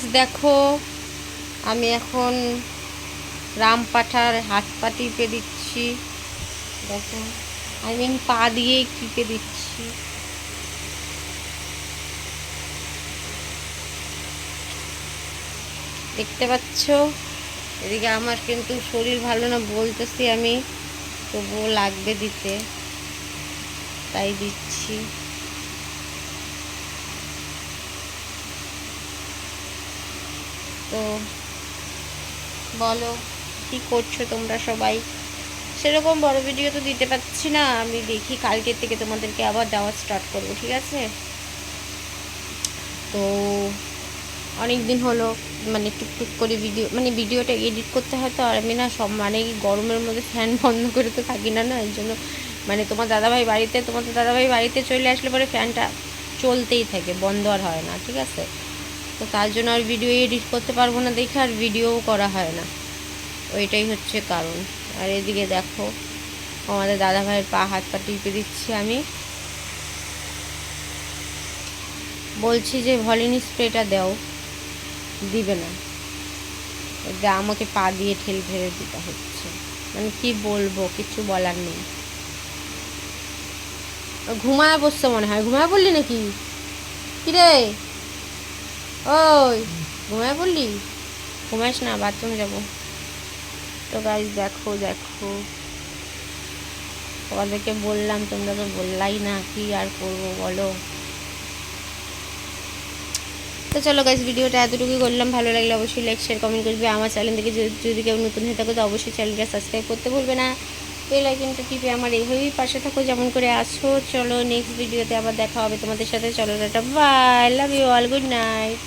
দেখো, আমি এখন রাম পাঠার হাত পা টিপে দিচ্ছি। দেখো আই মিন পা দিয়ে টিপে দিচ্ছি। দেখতে পাচ্ছ? এদিকে আমার কিন্তু শরীর ভালো না বলতেছি আমি, তবুও লাগবে দিতে। তাই দিচ্ছি। তো বলো, কি করছ তোমরা সবাই? সেরকম বড় ভিডিও তো দিতে পারছি না। আমি দেখি কালকের থেকে তোমাদেরকে আবার দেওয়া স্টার্ট করব, ঠিক আছে? তো অনেক দিন হলো মানে টুকটুক করে ভিডিও মানে ভিডিওটা এডিট করতে হয় তো, আর আমি না সব মানে গরমের মধ্যে ফ্যান বন্ধ করে তো থাকি না না? এই জন্য মানে তোমার দাদাভাই বাড়িতে, তোমাদের দাদাভাই বাড়িতে চলে আসলে পরে ফ্যানটা চলতেই থাকে, বন্ধ আর হয় না, ঠিক আছে? তো তার জন্য আর ভিডিও এডিট করতে পারব না দেখে আর ভিডিওও করা হয় না। ওইটাই হচ্ছে কারণ। আর এদিকে দেখো, আমাদের দাদা ভাইয়ের পা হাত পা টিপে দিচ্ছি আমি। বলছি যে ভলিনি স্প্রেটা দাও, দিবে না। আমাকে পা দিয়ে ঠেল ফেলে দিতে হচ্ছে। মানে কি বলব, কিছু বলার নেই। ঘুমায় বসছে মনে হয়? ঘুমায় পড়লি নাকি? কিরে? ওই, ঘুমায় পড়লি ঘুমাস না, বাথরুমে যাব। তো গাইজ দেখো দেখো। তোমাদেরকে বললাম, তোমরা তো বললাই না, কি আর করব বলো? তো চলো গাইজ ভিডিওটা এতটুকুই করলাম। ভালো লাগলে অবশ্যই লাইক শেয়ার কমেন্ট করবে। আমার চ্যানেল থেকে যদি যদি কেউ নতুন হয়ে থাকো, তো অবশ্যই চ্যানেলটা সাবস্ক্রাইব করতে ভুলবে না। বেল আইকনটা টিপে আমার এইভাবেই পাশে থাকো, যেমন করে আসো চলো নেক্সট ভিডিওতে আবার দেখা হবে তোমাদের সাথে। চলো tata bye love you all good night